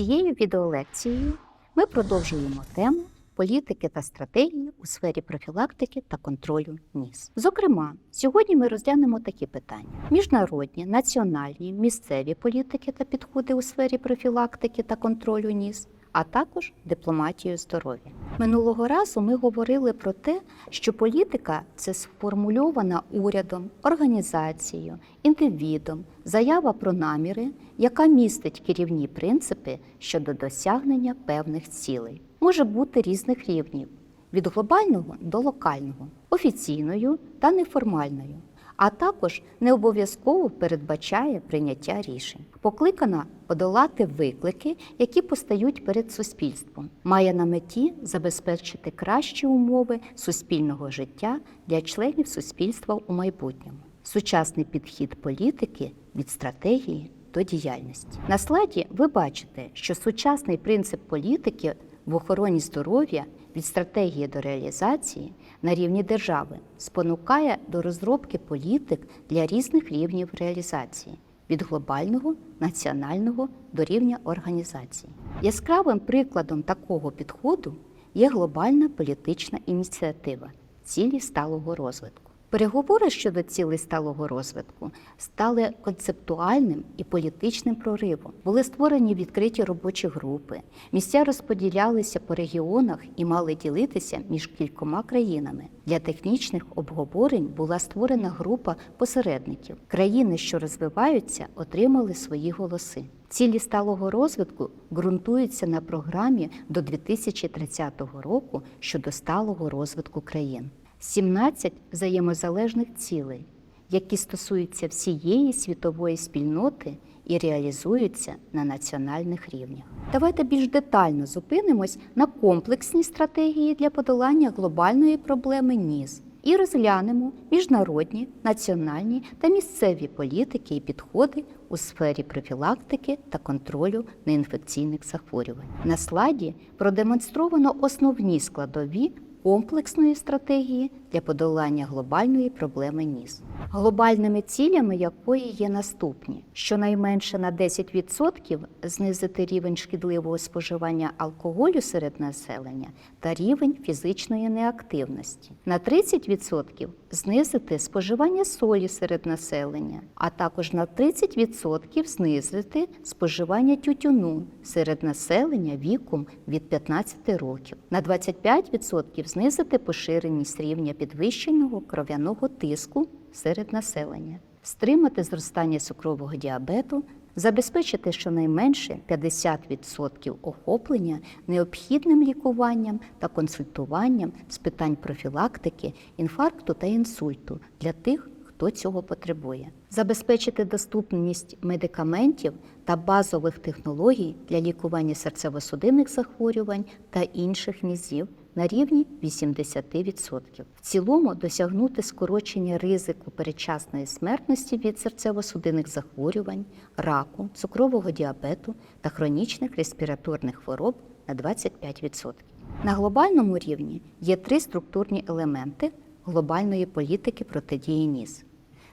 Цією відеолекцією ми продовжуємо тему політики та стратегії у сфері профілактики та контролю НІС. Зокрема, сьогодні ми розглянемо такі питання: міжнародні, національні, місцеві політики та підходи у сфері профілактики та контролю НІС. А також дипломатію здоров'я. Минулого разу ми говорили про те, що політика це сформульована урядом, організацією, індивідом, заява про наміри, яка містить керівні принципи щодо досягнення певних цілей. Може бути різних рівнів від глобального до локального, офіційною та неформальною, а також не обов'язково передбачає прийняття рішень. Покликана подолати виклики, які постають перед суспільством, має на меті забезпечити кращі умови суспільного життя для членів суспільства у майбутньому. Сучасний підхід політики від стратегії до діяльності. На слайді ви бачите, що сучасний принцип політики в охороні здоров'я від стратегії до реалізації на рівні держави спонукає до розробки політик для різних рівнів реалізації від глобального, національного до рівня організації. Яскравим прикладом такого підходу є глобальна політична ініціатива цілі сталого розвитку. Переговори щодо цілей сталого розвитку стали концептуальним і політичним проривом. Були створені відкриті робочі групи. Місця розподілялися по регіонах і мали ділитися між кількома країнами. Для технічних обговорень була створена група посередників. Країни, що розвиваються, отримали свої голоси. Цілі сталого розвитку ґрунтуються на програмі до 2030 року щодо сталого розвитку країн. 17 взаємозалежних цілей, які стосуються всієї світової спільноти і реалізуються на національних рівнях. Давайте більш детально зупинимось на комплексній стратегії для подолання глобальної проблеми НІЗ і розглянемо міжнародні, національні та місцеві політики і підходи у сфері профілактики та контролю неінфекційних захворювань. На слайді продемонстровано основні складові комплексної стратегії для подолання глобальної проблеми НІС, глобальними цілями якої є наступні: щонайменше на 10% знизити рівень шкідливого споживання алкоголю серед населення та рівень фізичної неактивності, на 30% знизити споживання солі серед населення, а також на 30% знизити споживання тютюну серед населення віком від 15 років, на 25% знизити поширеність рівня підвищеного кров'яного тиску серед населення, стримати зростання цукрового діабету, забезпечити щонайменше 50% охоплення необхідним лікуванням та консультуванням з питань профілактики, інфаркту та інсульту для тих, хто цього потребує, забезпечити доступність медикаментів та базових технологій для лікування серцево-судинних захворювань та інших нізів на рівні 80%. В цілому досягнути скорочення ризику передчасної смертності від серцево-судинних захворювань, раку, цукрового діабету та хронічних респіраторних хвороб на 25%. На глобальному рівні є три структурні елементи глобальної політики протидії НІС.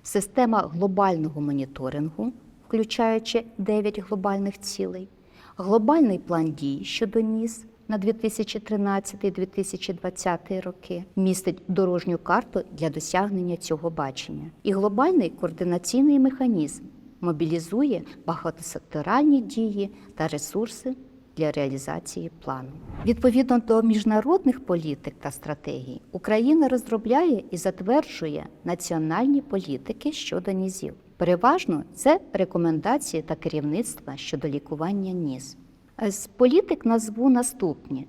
Система глобального моніторингу, включаючи 9 глобальних цілей, глобальний план дій щодо НІС на 2013-2020 роки містить дорожню карту для досягнення цього бачення. І глобальний координаційний механізм мобілізує багатосекторальні дії та ресурси для реалізації плану. Відповідно до міжнародних політик та стратегій, Україна розробляє і затверджує національні політики щодо нізів. Переважно це рекомендації та керівництва щодо лікування ніз. З політик назву наступні: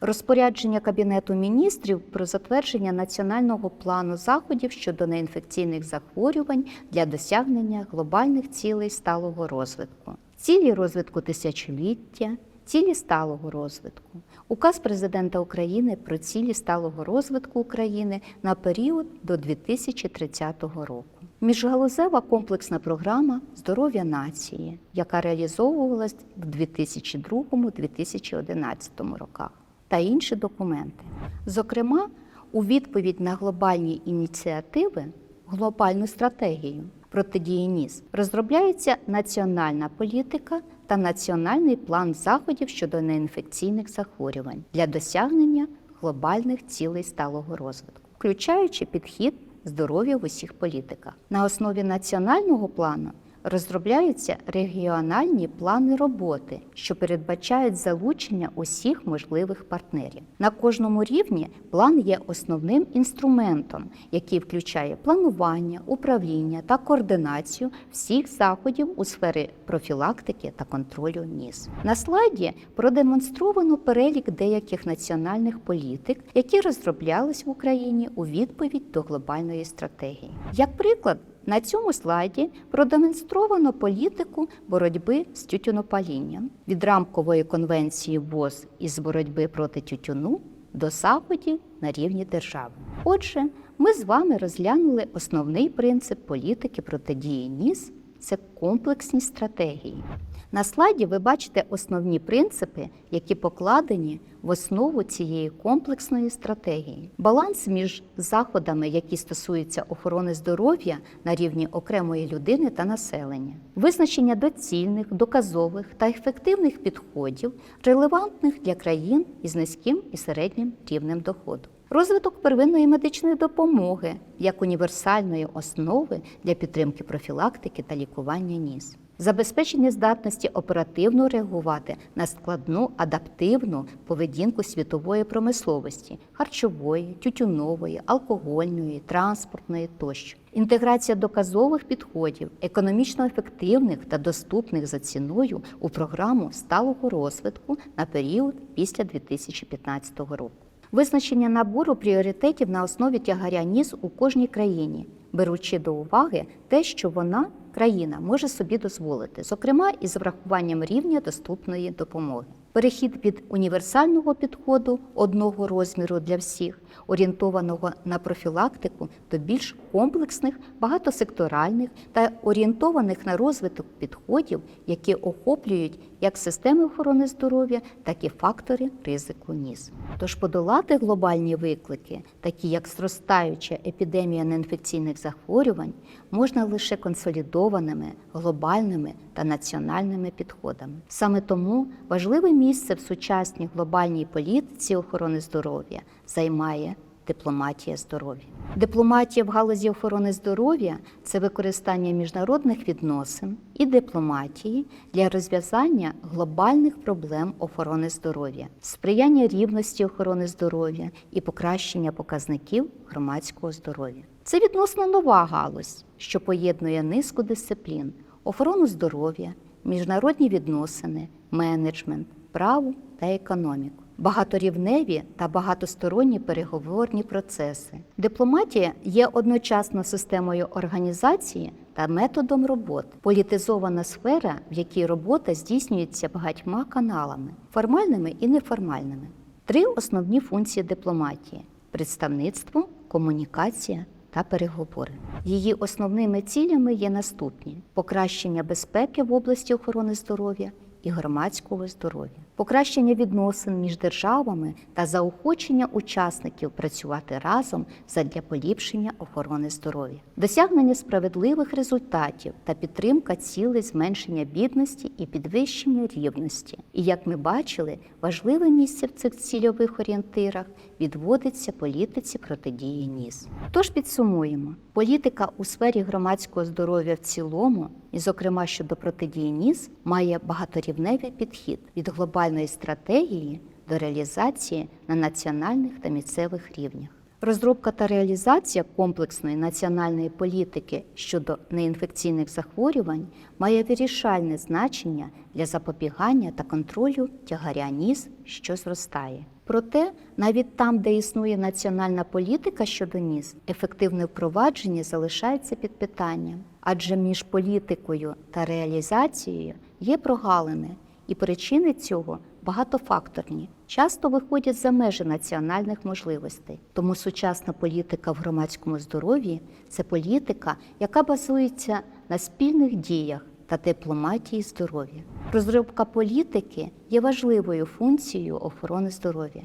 розпорядження Кабінету міністрів про затвердження національного плану заходів щодо неінфекційних захворювань для досягнення глобальних цілей сталого розвитку, цілі розвитку тисячоліття, цілі сталого розвитку, указ президента України про цілі сталого розвитку України на період до 2030 року. Міжгалузева комплексна програма здоров'я нації, яка реалізовувалась в 2002-2011 роках, та інші документи. Зокрема, у відповідь на глобальні ініціативи, глобальну стратегію протидії НІС розробляється національна політика та національний план заходів щодо неінфекційних захворювань для досягнення глобальних цілей сталого розвитку, включаючи підхід здоров'я в усіх політиках. На основі національного плану розробляються регіональні плани роботи, що передбачають залучення усіх можливих партнерів. На кожному рівні план є основним інструментом, який включає планування, управління та координацію всіх заходів у сфері профілактики та контролю НІС. На слайді продемонстровано перелік деяких національних політик, які розроблялись в Україні у відповідь до глобальної стратегії. Як приклад, на цьому слайді продемонстровано політику боротьби з тютюнопалінням від рамкової конвенції ВОЗ із боротьби проти тютюну до заходів на рівні держави. Отже, ми з вами розглянули основний принцип політики протидії НІС це комплексні стратегії. На слайді ви бачите основні принципи, які покладені в основу цієї комплексної стратегії. Баланс між заходами, які стосуються охорони здоров'я на рівні окремої людини та населення, визначення доцільних, доказових та ефективних підходів, релевантних для країн із низьким і середнім рівнем доходу. Розвиток первинної медичної допомоги як універсальної основи для підтримки профілактики та лікування ніс. Забезпечення здатності оперативно реагувати на складну адаптивну поведінку світової промисловості харчової, тютюнової, алкогольної, транспортної тощо. Інтеграція доказових підходів, економічно ефективних та доступних за ціною у програму сталого розвитку на період після 2015 року. Визначення набору пріоритетів на основі тягаря ніс у кожній країні, беручи до уваги те, що вона країна може собі дозволити, зокрема із врахуванням рівня доступної допомоги. Перехід від універсального підходу одного розміру для всіх, орієнтованого на профілактику, до більш комплексних, багатосекторальних та орієнтованих на розвиток підходів, які охоплюють як системи охорони здоров'я, так і фактори ризику НІС. Тож подолати глобальні виклики, такі як зростаюча епідемія неінфекційних захворювань, можна лише консолідованими, глобальними та національними підходами. Саме тому важливе місце в сучасній глобальній політиці охорони здоров'я займає дипломатія здоров'я. Дипломатія в галузі охорони здоров'я це використання міжнародних відносин і дипломатії для розв'язання глобальних проблем охорони здоров'я, сприяння рівності охорони здоров'я і покращення показників громадського здоров'я. Це відносно нова галузь, що поєднує низку дисциплін: охорону здоров'я, міжнародні відносини, менеджмент, право та економіку. Багаторівневі та багатосторонні переговорні процеси. Дипломатія є одночасно системою організації та методом роботи, політизована сфера, в якій робота здійснюється багатьма каналами формальними і неформальними. Три основні функції дипломатії: представництво, комунікація та переговори. Її основними цілями є наступні: покращення безпеки в області охорони здоров'я і громадського здоров'я, покращення відносин між державами та заохочення учасників працювати разом задля поліпшення охорони здоров'я, досягнення справедливих результатів та підтримка цілей зменшення бідності і підвищення рівності. І як ми бачили, важливе місце в цих цільових орієнтирах відводиться політиці протидії НІС. Тож підсумуємо, політика у сфері громадського здоров'я в цілому, і, зокрема щодо протидії НІС, має багаторівневий підхід від глобальної стратегії до реалізації на національних та місцевих рівнях. Розробка та реалізація комплексної національної політики щодо неінфекційних захворювань має вирішальне значення для запобігання та контролю тягаря ніс, що зростає. Проте, навіть там, де існує національна політика щодо ніс, ефективне впровадження залишається під питанням, адже між політикою та реалізацією є прогалини, і причини цього багатофакторні, часто виходять за межі національних можливостей. Тому сучасна політика в громадському здоров'ї це політика, яка базується на спільних діях та дипломатії здоров'я. Розробка політики є важливою функцією охорони здоров'я.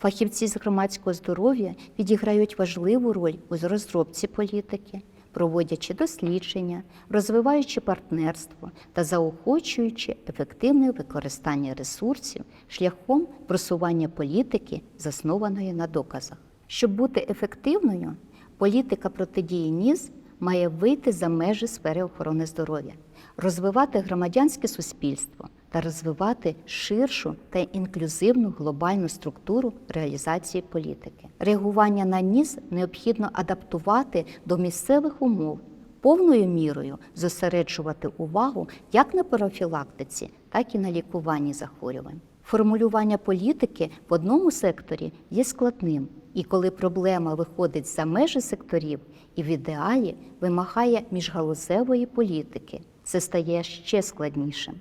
Фахівці з громадського здоров'я відіграють важливу роль у розробці політики, проводячи дослідження, розвиваючи партнерство та заохочуючи ефективне використання ресурсів шляхом просування політики, заснованої на доказах. Щоб бути ефективною, політика протидії НІЗ має вийти за межі сфери охорони здоров'я, розвивати громадянське суспільство та розвивати ширшу та інклюзивну глобальну структуру реалізації політики. Реагування на НІЗ необхідно адаптувати до місцевих умов, повною мірою зосереджувати увагу як на профілактиці, так і на лікуванні захворювань. Формулювання політики в одному секторі є складним, і коли проблема виходить за межі секторів і в ідеалі вимагає міжгалузевої політики, це стає ще складнішим.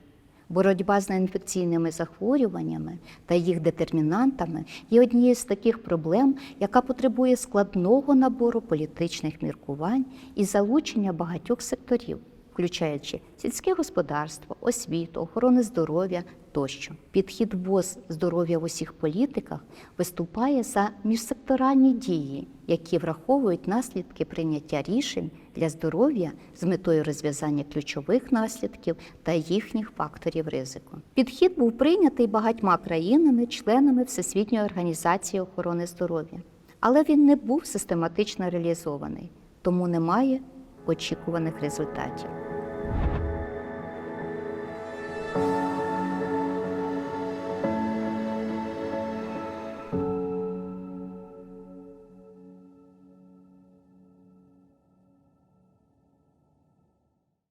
Боротьба з неінфекційними захворюваннями та їх детермінантами є однією з таких проблем, яка потребує складного набору політичних міркувань і залучення багатьох секторів, включаючи сільське господарство, освіту, охорони здоров'я тощо. Підхід ВОЗ здоров'я в усіх політиках виступає за міжсекторальні дії, які враховують наслідки прийняття рішень для здоров'я з метою розв'язання ключових наслідків та їхніх факторів ризику. Підхід був прийнятий багатьма країнами, членами Всесвітньої організації охорони здоров'я, але він не був систематично реалізований, тому немає очікуваних результатів.